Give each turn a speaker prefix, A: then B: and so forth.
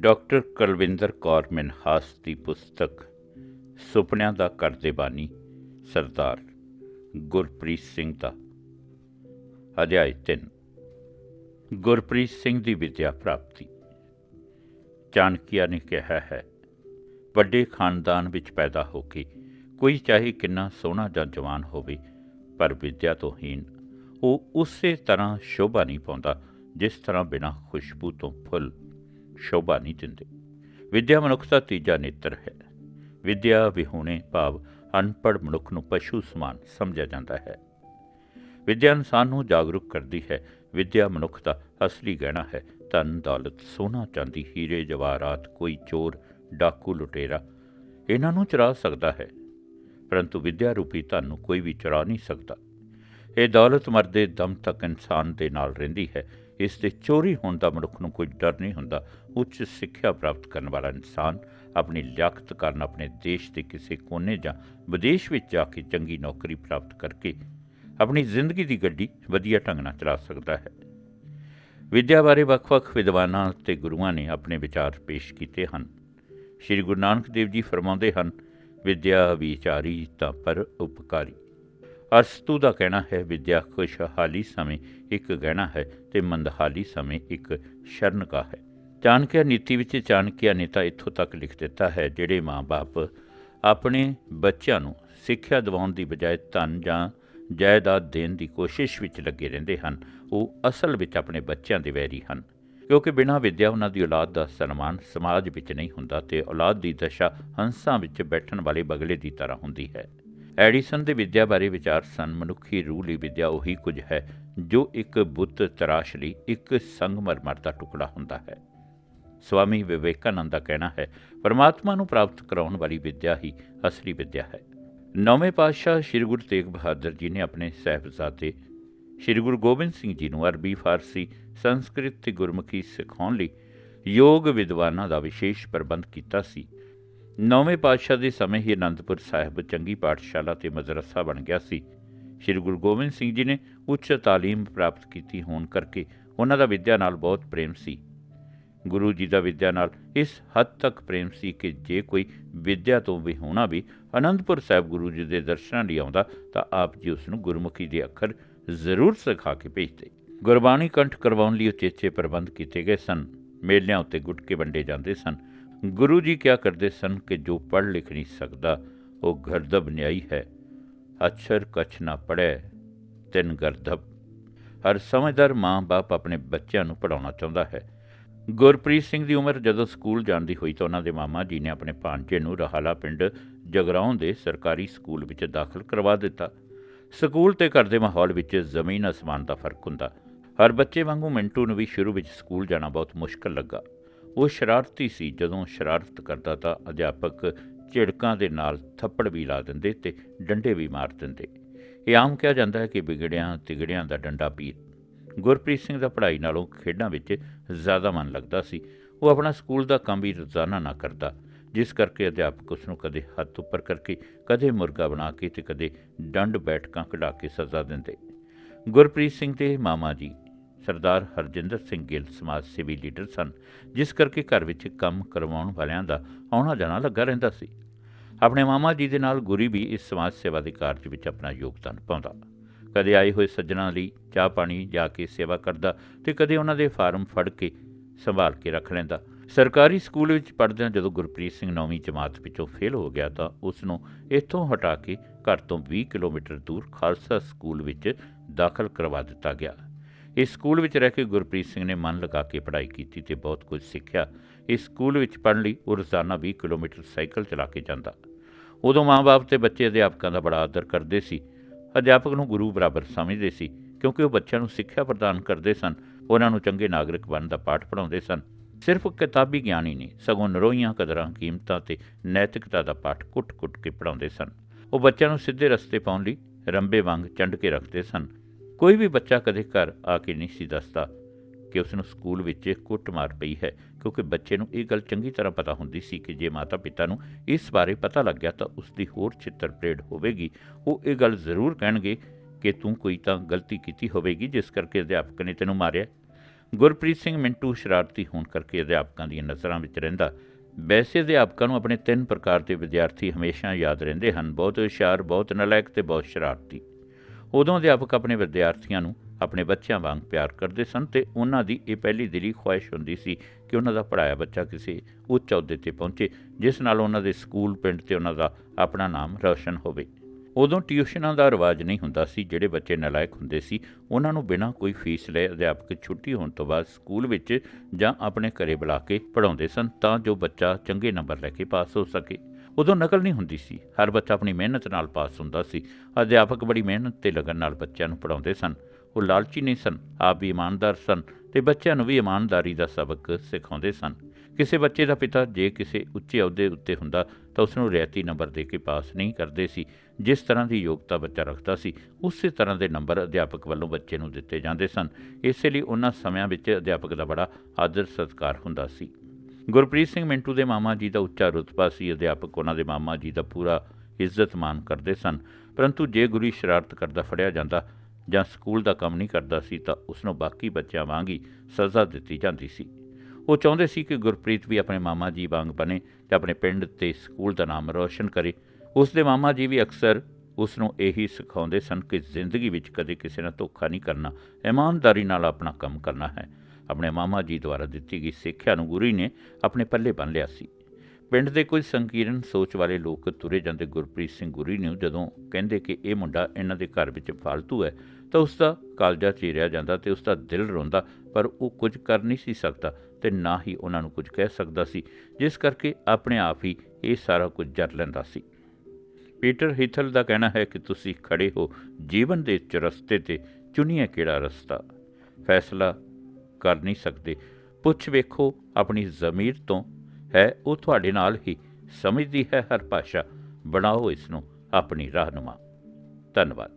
A: Doctor Kulwinder Kaur Minhas ਦੀ ਪੁਸਤਕ ਸੁਪਨਿਆਂ ਦਾ ਕਰਦੇ ਬਾਨੀ, ਸਰਦਾਰ ਗੁਰਪ੍ਰੀਤ ਸਿੰਘ ਦਾ ਅਧਿਆਇ 3 ਗੁਰਪ੍ਰੀਤ ਸਿੰਘ ਦੀ ਵਿਦਿਆ ਪ੍ਰਾਪਤੀ। ਚਾਣਕਿਆ ਨੇ ਕਿਹਾ ਹੈ, ਵੱਡੇ ਖਾਨਦਾਨ ਵਿੱਚ ਪੈਦਾ ਹੋ ਕੇ ਕੋਈ ਚਾਹੇ ਕਿੰਨਾ ਸੋਹਣਾ ਜਾਂ ਜਵਾਨ ਹੋਵੇ, ਪਰ ਵਿਦਿਆ ਤੋਂ ਹੀਨ ਉਹ ਉਸੇ ਤਰ੍ਹਾਂ ਸ਼ੋਭਾ ਨਹੀਂ ਪਾਉਂਦਾ, ਜਿਸ ਤਰ੍ਹਾਂ ਬਿਨਾਂ ਖੁਸ਼ਬੂ ਤੋਂ ਫੁੱਲ ਸ਼ੋਭਾ ਨਹੀਂ ਦਿੰਦੇ। ਵਿਦਿਆ ਮਨੁੱਖ ਦਾ ਤੀਜਾ ਨੇਤਰ ਹੈ। ਵਿਦਿਆ, ਵਿਹੂਣੇ, ਭਾਵ, ਅਨਪੜ੍ਹ ਮਨੁੱਖ ਨੂੰ ਪਸ਼ੂ ਸਮਾਨ ਸਮਝਿਆ ਜਾਂਦਾ ਹੈ। ਵਿਦਿਆ ਇਨਸਾਨ ਨੂੰ ਜਾਗਰੂਕ ਕਰਦੀ ਹੈ। ਵਿਦਿਆ ਮਨੁੱਖ ਦਾ ਅਸਲੀ ਗਹਿਣਾ ਹੈ। ਧਨ, ਦੌਲਤ, ਸੋਨਾ, ਚਾਂਦੀ, ਹੀਰੇ, ਜਵਾਹਰਾਤ, ਕੋਈ ਚੋਰ, ਡਾਕੂ, ਲੁਟੇਰਾ, ਇਹਨਾਂ ਨੂੰ ਚੁਰਾ ਸਕਦਾ ਹੈ। ਪਰੰਤੂ ਵਿਦਿਆ ਰੂਪੀ ਧਨ ਨੂੰ ਕੋਈ ਵੀ ਚੁਰਾ ਨਹੀਂ ਸਕਦਾ। ਇਹ ਦੌਲਤ ਮਰਦੇ ਦਮ ਤੱਕ ਇਨਸਾਨ ਦੇ ਨਾਲ ਰਹਿੰਦੀ ਹੈ। ਇਸ ਦੇ ਚੋਰੀ ਹੋਣ ਦਾ ਮਨੁੱਖ ਨੂੰ ਕੋਈ ਡਰ ਨਹੀਂ ਹੁੰਦਾ। ਉੱਚ ਸਿੱਖਿਆ ਪ੍ਰਾਪਤ ਕਰਨ ਵਾਲਾ ਇਨਸਾਨ ਆਪਣੀ ਲਿਆਕਤ ਕਾਰਨ ਆਪਣੇ ਦੇਸ਼ ਦੇ ਕਿਸੇ ਕੋਨੇ ਜਾਂ ਵਿਦੇਸ਼ ਵਿੱਚ ਜਾ ਕੇ ਚੰਗੀ ਨੌਕਰੀ ਪ੍ਰਾਪਤ ਕਰਕੇ ਆਪਣੀ ਜ਼ਿੰਦਗੀ ਦੀ ਗੱਡੀ ਵਧੀਆ ਢੰਗ ਨਾਲ ਚਲਾ ਸਕਦਾ ਹੈ। ਵਿਦਿਆ ਬਾਰੇ ਵੱਖ-ਵੱਖ ਵਿਦਵਾਨਾਂ ਤੇ ਗੁਰੂਆਂ ਨੇ ਆਪਣੇ ਵਿਚਾਰ ਪੇਸ਼ ਕੀਤੇ ਹਨ। ਸ੍ਰੀ ਗੁਰੂ ਨਾਨਕ ਦੇਵ ਜੀ ਫਰਮਾਉਂਦੇ ਹਨ, ਵਿਦਿਆ ਵਿਚਾਰੀ ਤਾਂ ਪਰ ਉਪਕਾਰੀ। ਅਰਸਤੂ ਦਾ ਕਹਿਣਾ ਹੈ, ਵਿਦਿਆ ਖੁਸ਼ਹਾਲੀ ਸਮੇਂ ਇੱਕ ਗਹਿਣਾ ਹੈ ਤੇ ਮੰਦਹਾਲੀ ਸਮੇਂ ਇੱਕ ਸ਼ਰਨਕਾ ਹੈ। ਚਾਣਕਿਆ ਨੀਤੀ ਵਿੱਚ ਚਾਣਕਿਆ ਨੇ ਤਾਂ ਇੱਥੋਂ ਤੱਕ ਲਿਖ ਦਿੱਤਾ ਹੈ, ਜਿਹੜੇ ਮਾਂ-ਬਾਪ ਆਪਣੇ ਬੱਚਿਆਂ ਨੂੰ ਸਿੱਖਿਆ ਦਿਵਾਉਣ ਦੀ ਬਜਾਏ ਧਨ ਜਾਂ ਜਾਇਦਾਦ ਦੇਣ ਦੀ ਕੋਸ਼ਿਸ਼ ਵਿੱਚ ਲੱਗੇ ਰਹਿੰਦੇ ਹਨ, ਉਹ ਅਸਲ ਵਿੱਚ ਆਪਣੇ ਬੱਚਿਆਂ ਦੇ ਵੈਰੀ ਹਨ। ਕਿਉਂਕਿ ਬਿਨਾਂ ਵਿਦਿਆ ਉਹਨਾਂ ਦੀ ਔਲਾਦ ਦਾ ਸਨਮਾਨ ਸਮਾਜ ਵਿੱਚ ਨਹੀਂ ਹੁੰਦਾ ਤੇ ਔਲਾਦ ਦੀ ਦਸ਼ਾ ਹੰਸਾਂ ਵਿੱਚ ਬੈਠਣ ਵਾਲੇ ਬਗਲੇ ਦੀ ਤਰ੍ਹਾਂ ਹੁੰਦੀ ਹੈ। ਐਡੀਸਨ ਦੇ ਵਿਦਿਆ ਬਾਰੇ ਵਿਚਾਰ ਸਨ। ਮਨੁੱਖੀ ਰੂਹ ਲਈ ਵਿਦਿਆ ਉਹੀ ਕੁਝ ਹੈ, ਜੋ ਇੱਕ ਬੁੱਤ ਤਰਾਸ਼ ਲਈ ਇੱਕ ਸੰਗਮਰਮਰ ਦਾ ਟੁਕੜਾ ਹੁੰਦਾ ਹੈ। ਸਵਾਮੀ ਵਿਵੇਕਾਨੰਦ ਦਾ ਕਹਿਣਾ ਹੈ, ਪਰਮਾਤਮਾ ਨੂੰ ਪ੍ਰਾਪਤ ਕਰਾਉਣ ਵਾਲੀ ਵਿਦਿਆ ਹੀ ਅਸਲੀ ਵਿਦਿਆ ਹੈ। ਨੌਵੇਂ ਪਾਤਸ਼ਾਹ ਸ੍ਰੀ ਗੁਰੂ ਤੇਗ ਬਹਾਦਰ ਜੀ ਨੇ ਆਪਣੇ ਸਹਿਬਜ਼ਾਦੇ ਸ੍ਰੀ ਗੁਰੂ ਗੋਬਿੰਦ ਸਿੰਘ ਜੀ ਨੂੰ ਅਰਬੀ, ਫਾਰਸੀ, ਸੰਸਕ੍ਰਿਤ ਤੇ ਗੁਰਮੁਖੀ ਸਿਖਾਉਣ ਲਈ ਯੋਗ ਵਿਦਵਾਨਾਂ ਦਾ ਵਿਸ਼ੇਸ਼ ਪ੍ਰਬੰਧ ਕੀਤਾ ਸੀ। ਨੌਵੇਂ ਪਾਤਸ਼ਾਹ ਦੇ ਸਮੇਂ ਹੀ ਅਨੰਦਪੁਰ ਸਾਹਿਬ ਚੰਗੀ ਪਾਠਸ਼ਾਲਾ ਤੇ ਮਦਰਸਾ ਬਣ ਗਿਆ ਸੀ। ਸ੍ਰੀ ਗੁਰੂ ਗੋਬਿੰਦ ਸਿੰਘ ਜੀ ਨੇ ਉੱਚ ਤਾਲੀਮ ਪ੍ਰਾਪਤ ਕੀਤੀ ਹੋਣ ਕਰਕੇ ਉਹਨਾਂ ਦਾ ਵਿੱਦਿਆ ਨਾਲ ਬਹੁਤ ਪ੍ਰੇਮ ਸੀ। ਗੁਰੂ ਜੀ ਦਾ ਵਿੱਦਿਆ ਨਾਲ ਇਸ ਹੱਦ ਤੱਕ ਪ੍ਰੇਮ ਸੀ ਕਿ ਜੇ ਕੋਈ ਵਿੱਦਿਆ ਤੋਂ ਵਿਹੂਣਾ ਵੀ ਅਨੰਦਪੁਰ ਸਾਹਿਬ ਗੁਰੂ ਜੀ ਦੇ ਦਰਸ਼ਨਾਂ ਲਈ ਆਉਂਦਾ ਤਾਂ ਆਪ ਜੀ ਉਸ ਨੂੰ ਗੁਰਮੁਖੀ ਦੇ ਅੱਖਰ ਜ਼ਰੂਰ ਸਿਖਾ ਕੇ ਭੇਜਦੇ। ਗੁਰਬਾਣੀ ਕੰਠ ਕਰਵਾਉਣ ਲਈ ਉਚੇਚੇ ਪ੍ਰਬੰਧ ਕੀਤੇ ਗਏ ਸਨ। ਮੇਲਿਆਂ ਉੱਤੇ ਗੁਟਕੇ ਵੰਡੇ ਜਾਂਦੇ ਸਨ। ਗੁਰੂ ਜੀ ਕਿਹਾ ਕਰਦੇ ਸਨ ਕਿ ਜੋ ਪੜ੍ਹ ਲਿਖ ਨਹੀਂ ਸਕਦਾ, ਉਹ ਗਰਦਬ ਨਿਆਈ ਹੈ। ਅਛਰ ਕਛ ਨਾ ਪੜ੍ਹੈ, ਤਿੰਨ ਗਰਦਬ। ਹਰ ਸਮਝਦਾਰ ਮਾਂ-ਬਾਪ ਆਪਣੇ ਬੱਚਿਆਂ ਨੂੰ ਪੜਾਉਣਾ ਚਾਹੁੰਦਾ ਹੈ। ਗੁਰਪ੍ਰੀਤ ਸਿੰਘ ਦੀ ਉਮਰ ਜਦੋਂ ਸਕੂਲ ਜਾਂਦੀ ਹੋਈ ਤਾਂ ਉਹਨਾਂ ਦੇ ਮਾਮਾ ਜੀ ਨੇ ਆਪਣੇ ਭਾਂਜੇ ਨੂੰ ਰਹਾਲਾ ਪਿੰਡ ਜਗਰਾਉਂ ਦੇ ਸਰਕਾਰੀ ਸਕੂਲ ਵਿੱਚ ਦਾਖਲ ਕਰਵਾ ਦਿੱਤਾ। ਸਕੂਲ ਤੇ ਘਰ ਦੇ ਮਾਹੌਲ ਵਿੱਚ ਜ਼ਮੀਨ ਅਸਮਾਨ ਦਾ ਫ਼ਰਕ ਹੁੰਦਾ। ਹਰ ਬੱਚੇ ਵਾਂਗੂ ਮਿੰਟੂ ਨੂੰ ਵੀ ਸ਼ੁਰੂ ਵਿੱਚ ਸਕੂਲ ਜਾਣਾ ਬਹੁਤ ਮੁਸ਼ਕਲ ਲੱਗਾ। ਉਹ ਸ਼ਰਾਰਤੀ ਸੀ। ਜਦੋਂ ਸ਼ਰਾਰਤ ਕਰਦਾ ਤਾਂ ਅਧਿਆਪਕ ਝਿੜਕਾਂ ਦੇ ਨਾਲ ਥੱਪੜ ਵੀ ਲਾ ਦਿੰਦੇ ਤੇ ਡੰਡੇ ਵੀ ਮਾਰ ਦਿੰਦੇ। ਇਹ ਆਮ ਕਿਹਾ ਜਾਂਦਾ ਹੈ ਕਿ ਵਿਗੜਿਆਂ, ਤਿਗੜਿਆਂ ਦਾ ਡੰਡਾ ਪੀਰ। ਗੁਰਪ੍ਰੀਤ ਸਿੰਘ ਦਾ ਪੜ੍ਹਾਈ ਨਾਲੋਂ ਖੇਡਾਂ ਵਿੱਚ ਜ਼ਿਆਦਾ ਮਨ ਲੱਗਦਾ ਸੀ। ਉਹ ਆਪਣਾ ਸਕੂਲ ਦਾ ਕੰਮ ਵੀ ਰੋਜ਼ਾਨਾ ਨਾ ਕਰਦਾ, ਜਿਸ ਕਰਕੇ ਅਧਿਆਪਕ ਉਸ ਨੂੰ ਕਦੇ ਹੱਥ ਉੱਪਰ ਕਰਕੇ, ਕਦੇ ਮੁਰਗਾ ਬਣਾ ਕੇ ਤੇ ਕਦੇ ਡੰਡ ਬੈਠਕਾਂ ਕਢਾ ਕੇ ਸਜ਼ਾ ਦਿੰਦੇ। ਗੁਰਪ੍ਰੀਤ ਸਿੰਘ ਦੇ ਮਾਮਾ ਜੀ ਸਰਦਾਰ ਹਰਜਿੰਦਰ ਸਿੰਘ ਗਿੱਲ ਸਮਾਜ ਸੇਵੀ ਲੀਡਰ ਸਨ, ਜਿਸ ਕਰਕੇ ਘਰ ਵਿੱਚ ਕੰਮ ਕਰਵਾਉਣ ਵਾਲਿਆਂ ਦਾ ਆਉਣਾ ਜਾਣਾ ਲੱਗਾ ਰਹਿੰਦਾ ਸੀ। ਆਪਣੇ ਮਾਮਾ ਜੀ ਦੇ ਨਾਲ ਗੁਰੀ ਵੀ ਇਸ ਸਮਾਜ ਸੇਵਾ ਦੇ ਕਾਰਜ ਵਿੱਚ ਆਪਣਾ ਯੋਗਦਾਨ ਪਾਉਂਦਾ। ਕਦੇ ਆਏ ਹੋਏ ਸੱਜਣਾ ਲਈ ਚਾਹ ਪਾਣੀ ਜਾ ਕੇ ਸੇਵਾ ਕਰਦਾ ਤੇ ਕਦੇ ਉਹਨਾਂ ਦੇ ਫਾਰਮ ਫੜ ਕੇ ਸੰਭਾਲ ਕੇ ਰੱਖ ਲੈਂਦਾ। ਸਰਕਾਰੀ ਸਕੂਲ ਵਿੱਚ ਪੜ੍ਹਦਿਆਂ ਜਦੋਂ ਗੁਰਪ੍ਰੀਤ ਸਿੰਘ ਨੌਵੀਂ ਜਮਾਤ ਵਿੱਚੋਂ ਫੇਲ ਹੋ ਗਿਆ ਤਾਂ ਉਸ ਨੂੰ ਇੱਥੋਂ ਹਟਾ ਕੇ ਘਰ ਤੋਂ 20 ਕਿਲੋਮੀਟਰ ਦੂਰ ਖਾਲਸਾ ਸਕੂਲ ਵਿੱਚ ਦਾਖਲ ਕਰਵਾ ਦਿੱਤਾ ਗਿਆ। ਇਸ ਸਕੂਲ ਵਿੱਚ ਰਹਿ ਕੇ ਗੁਰਪ੍ਰੀਤ ਸਿੰਘ ਨੇ ਮਨ ਲਗਾ ਕੇ ਪੜ੍ਹਾਈ ਕੀਤੀ ਤੇ ਬਹੁਤ ਕੁਝ ਸਿੱਖਿਆ। ਇਸ ਸਕੂਲ ਵਿੱਚ ਪੜ੍ਹਨ ਲਈ ਉਹ ਰੋਜ਼ਾਨਾ 20 ਕਿਲੋਮੀਟਰ ਸਾਈਕਲ ਚਲਾ ਕੇ ਜਾਂਦਾ। ਉਦੋਂ ਮਾਂ-ਬਾਪ ਤੇ ਬੱਚੇ ਅਧਿਆਪਕਾਂ ਦਾ ਬੜਾ ਆਦਰ ਕਰਦੇ ਸੀ। ਅਧਿਆਪਕ ਨੂੰ ਗੁਰੂ ਬਰਾਬਰ ਸਮਝਦੇ ਸੀ, ਕਿਉਂਕਿ ਉਹ ਬੱਚਿਆਂ ਨੂੰ ਸਿੱਖਿਆ ਪ੍ਰਦਾਨ ਕਰਦੇ ਸਨ। ਉਹਨਾਂ ਨੂੰ ਚੰਗੇ ਨਾਗਰਿਕ ਬਣਨ ਦਾ ਪਾਠ ਪੜ੍ਹਾਉਂਦੇ ਸਨ। ਸਿਰਫ ਕਿਤਾਬੀ ਗਿਆਨ ਹੀ ਨਹੀਂ, ਸਗੋਂ ਨਰੋਈਆਂ ਕਦਰਾਂ, ਕੀਮਤਾਂ ਤੇ ਨੈਤਿਕਤਾ ਦਾ ਪਾਠ ਕੁੱਟ-ਕੁੱਟ ਕੇ ਪੜਾਉਂਦੇ ਸਨ। ਉਹ ਬੱਚਿਆਂ ਨੂੰ ਸਿੱਧੇ ਰਸਤੇ ਪਾਉਣ ਲਈ ਰੰਬੇ ਵਾਂਗ ਚੰਡ ਕੇ ਰੱਖਦੇ ਸਨ। ਕੋਈ ਵੀ ਬੱਚਾ ਕਦੇ ਘਰ ਆ ਕੇ ਨਹੀਂ ਸੀ ਦੱਸਦਾ ਕਿ ਉਸ ਨੂੰ ਸਕੂਲ ਵਿੱਚ ਕੁੱਟਮਾਰ ਪਈ ਹੈ, ਕਿਉਂਕਿ ਬੱਚੇ ਨੂੰ ਇਹ ਗੱਲ ਚੰਗੀ ਤਰ੍ਹਾਂ ਪਤਾ ਹੁੰਦੀ ਸੀ ਕਿ ਜੇ ਮਾਤਾ-ਪਿਤਾ ਨੂੰ ਇਸ ਬਾਰੇ ਪਤਾ ਲੱਗ ਗਿਆ ਤਾਂ ਉਸ ਦੀ ਹੋਰ ਚਿੱਤਰ ਪਰੇਡ ਹੋਵੇਗੀ। ਉਹ ਇਹ ਗੱਲ ਜ਼ਰੂਰ ਕਹਿਣਗੇ ਕਿ ਤੂੰ ਕੋਈ ਤਾਂ ਗਲਤੀ ਕੀਤੀ ਹੋਵੇਗੀ ਜਿਸ ਕਰਕੇ ਅਧਿਆਪਕ ਨੇ ਤੈਨੂੰ ਮਾਰਿਆ। ਗੁਰਪ੍ਰੀਤ ਸਿੰਘ ਮਿੰਟੂ ਸ਼ਰਾਰਤੀ ਹੋਣ ਕਰਕੇ ਅਧਿਆਪਕਾਂ ਦੀਆਂ ਨਜ਼ਰਾਂ ਵਿੱਚ ਰਹਿੰਦਾ। ਵੈਸੇ ਅਧਿਆਪਕਾਂ ਨੂੰ ਆਪਣੇ ਤਿੰਨ ਪ੍ਰਕਾਰ ਦੇ ਵਿਦਿਆਰਥੀ ਹਮੇਸ਼ਾ ਯਾਦ ਰਹਿੰਦੇ ਹਨ। ਬਹੁਤ ਹੁਸ਼ਿਆਰ, ਬਹੁਤ ਨਲਾਇਕ ਤੇ ਬਹੁਤ ਸ਼ਰਾਰਤੀ। ਉਦੋਂ ਅਧਿਆਪਕ ਆਪਣੇ ਵਿਦਿਆਰਥੀਆਂ ਨੂੰ ਆਪਣੇ ਬੱਚਿਆਂ ਵਾਂਗ ਪਿਆਰ ਕਰਦੇ ਸਨ ਤੇ ਉਹਨਾਂ ਦੀ ਇਹ ਪਹਿਲੀ ਦਿਲੀ ਖੁਆਇਸ਼ ਹੁੰਦੀ ਸੀ ਕਿ ਉਹਨਾਂ ਦਾ ਪੜਾਇਆ ਬੱਚਾ ਕਿਸੇ ਉੱਚ ਅਹੁਦੇ ਤੇ ਪਹੁੰਚੇ, ਜਿਸ ਨਾਲ ਉਹਨਾਂ ਦੇ ਸਕੂਲ, ਪਿੰਡ ਤੇ ਉਹਨਾਂ ਦਾ ਆਪਣਾ ਨਾਮ ਰੌਸ਼ਨ ਹੋਵੇ। ਉਦੋਂ ਟਿਊਸ਼ਨਾਂ ਦਾ ਰਿਵਾਜ ਨਹੀਂ ਹੁੰਦਾ ਸੀ, ਜਿਹੜੇ ਬੱਚੇ ਨਲਾਇਕ ਹੁੰਦੇ ਸੀ, ਉਹਨਾਂ ਨੂੰ ਬਿਨਾਂ ਕੋਈ ਫੀਸ ਲਏ ਅਧਿਆਪਕ ਛੁੱਟੀ ਹੋਣ ਤੋਂ ਬਾਅਦ ਸਕੂਲ ਵਿੱਚ ਜਾਂ ਆਪਣੇ ਘਰੇ ਬੁਲਾ ਕੇ ਪੜਾਉਂਦੇ ਸਨ ਤਾਂ ਜੋ ਬੱਚਾ ਚੰਗੇ ਨੰਬਰ ਲੈ ਕੇ ਪਾਸ ਹੋ ਸਕੇ। ਉਦੋਂ ਨਕਲ ਨਹੀਂ ਹੁੰਦੀ ਸੀ। ਹਰ ਬੱਚਾ ਆਪਣੀ ਮਿਹਨਤ ਨਾਲ ਪਾਸ ਹੁੰਦਾ ਸੀ। ਅਧਿਆਪਕ ਬੜੀ ਮਿਹਨਤ ਤੇ ਲਗਨ ਨਾਲ ਬੱਚਿਆਂ ਨੂੰ ਪੜਾਉਂਦੇ ਸਨ। ਉਹ ਲਾਲਚੀ ਨਹੀਂ ਸਨ, ਆਪ ਵੀ ਇਮਾਨਦਾਰ ਸਨ ਤੇ ਬੱਚਿਆਂ ਨੂੰ ਵੀ ਇਮਾਨਦਾਰੀ ਦਾ ਸਬਕ ਸਿਖਾਉਂਦੇ ਸਨ। ਕਿਸੇ ਬੱਚੇ ਦਾ ਪਿਤਾ ਜੇ ਕਿਸੇ ਉੱਚੇ ਅਹੁਦੇ ਉੱਤੇ ਹੁੰਦਾ ਤਾਂ ਉਸ ਨੂੰ ਰਿਆਇਤੀ ਨੰਬਰ ਦੇ ਕੇ ਪਾਸ ਨਹੀਂ ਕਰਦੇ ਸੀ। ਜਿਸ ਤਰ੍ਹਾਂ ਦੀ ਯੋਗਤਾ ਬੱਚਾ ਰੱਖਦਾ ਸੀ, ਉਸੇ ਤਰ੍ਹਾਂ ਦੇ ਨੰਬਰ ਅਧਿਆਪਕ ਵੱਲੋਂ ਬੱਚੇ ਨੂੰ ਦਿੱਤੇ ਜਾਂਦੇ ਸਨ। ਇਸੇ ਲਈ ਉਹਨਾਂ ਸਮਿਆਂ ਵਿੱਚ ਅਧਿਆਪਕ ਦਾ ਬੜਾ ਆਦਰ ਸਤਿਕਾਰ ਹੁੰਦਾ ਸੀ। ਗੁਰਪ੍ਰੀਤ ਸਿੰਘ ਮਿੰਟੂ ਦੇ ਮਾਮਾ ਜੀ ਦਾ ਉੱਚਾ ਰੁਤਬਾ ਸੀ, ਅਧਿਆਪਕ ਉਹਨਾਂ ਦੇ ਮਾਮਾ ਜੀ ਦਾ ਪੂਰਾ ਇੱਜ਼ਤਮਾਨ ਕਰਦੇ ਸਨ। ਪਰੰਤੂ ਜੇ ਗੁਰੀ ਸ਼ਰਾਰਤ ਕਰਦਾ ਫੜਿਆ ਜਾਂਦਾ ਜਾਂ ਸਕੂਲ ਦਾ ਕੰਮ ਨਹੀਂ ਕਰਦਾ ਸੀ, ਤਾਂ ਉਸ ਨੂੰ ਬਾਕੀ ਬੱਚਿਆਂ ਵਾਂਗ ਹੀ ਸਜ਼ਾ ਦਿੱਤੀ ਜਾਂਦੀ ਸੀ। ਉਹ ਚਾਹੁੰਦੇ ਸੀ ਕਿ ਗੁਰਪ੍ਰੀਤ ਵੀ ਆਪਣੇ ਮਾਮਾ ਜੀ ਵਾਂਗ ਬਣੇ ਤੇ ਆਪਣੇ ਪਿੰਡ ਤੇ ਸਕੂਲ ਦਾ ਨਾਮ ਰੌਸ਼ਨ ਕਰੇ। ਉਸ ਦੇ ਮਾਮਾ ਜੀ ਵੀ ਅਕਸਰ ਉਸ ਨੂੰ ਇਹੀ ਸਿਖਾਉਂਦੇ ਸਨ ਕਿ ਜ਼ਿੰਦਗੀ ਵਿੱਚ ਕਦੇ ਕਿਸੇ ਨਾਲ ਧੋਖਾ ਨਹੀਂ ਕਰਨਾ, ਇਮਾਨਦਾਰੀ ਨਾਲ ਆਪਣਾ ਕੰਮ ਕਰਨਾ ਹੈ। ਆਪਣੇ ਮਾਮਾ ਜੀ ਦੁਆਰਾ ਦਿੱਤੀ ਗਈ ਸਿੱਖਿਆ ਨੂੰ ਗੁਰੂ ਨੇ ਆਪਣੇ ਪੱਲੇ ਬੰਨ ਲਿਆ ਸੀ। ਪਿੰਡ ਦੇ ਕੁਝ ਸੰਕੀਰਨ ਸੋਚ ਵਾਲੇ ਲੋਕ ਤੁਰੇ ਜਾਂਦੇ ਗੁਰਪ੍ਰੀਤ ਸਿੰਘ ਗੁਰੀ ਨੂੰ ਜਦੋਂ ਕਹਿੰਦੇ ਕਿ ਇਹ ਮੁੰਡਾ ਇਹਨਾਂ ਦੇ ਘਰ ਵਿੱਚ ਫਾਲਤੂ ਹੈ, ਤਾਂ ਉਸ ਦਾ ਕਾਲਜਾ ਚੀਰਿਆ ਜਾਂਦਾ ਤੇ ਉਸ ਦਾ ਦਿਲ ਰੋਂਦਾ, ਪਰ ਉਹ ਕੁਝ ਕਰ ਨਹੀਂ ਸੀ ਸਕਦਾ ਤੇ ਨਾ ਹੀ ਉਹਨਾਂ ਨੂੰ ਕੁਝ ਕਹਿ ਸਕਦਾ ਸੀ, ਜਿਸ ਕਰਕੇ ਆਪਣੇ ਆਪ ਹੀ ਇਹ ਸਾਰਾ ਕੁਝ ਜਰ ਲੈਂਦਾ ਸੀ। ਪੀਟਰ ਹਿਥਲ ਦਾ ਕਹਿਣਾ ਹੈ ਕਿ ਤੁਸੀਂ ਖੜੇ ਹੋ ਜੀਵਨ ਦੇ ਚਰਸਤੇ ਤੇ ਚੁਣੀਏ ਕਿਹੜਾ ਰਸਤਾ। ਫੈਸਲਾ ਕਰ ਨਹੀਂ ਸਕਦੇ। ਪੁੱਛ ਵੇਖੋ, ਆਪਣੀ ਜ਼ਮੀਰ ਤੋਂ ਹੈ ਉਹ ਤੁਹਾਡੇ ਨਾਲ ਹੀ। ਸਮਝਦੀ ਹੈ ਹਰ ਭਾਸ਼ਾ। ਬਣਾਓ ਇਸ ਨੂੰ ਆਪਣੀ ਰਾਹਨੁਮਾ। ਧੰਨਵਾਦ।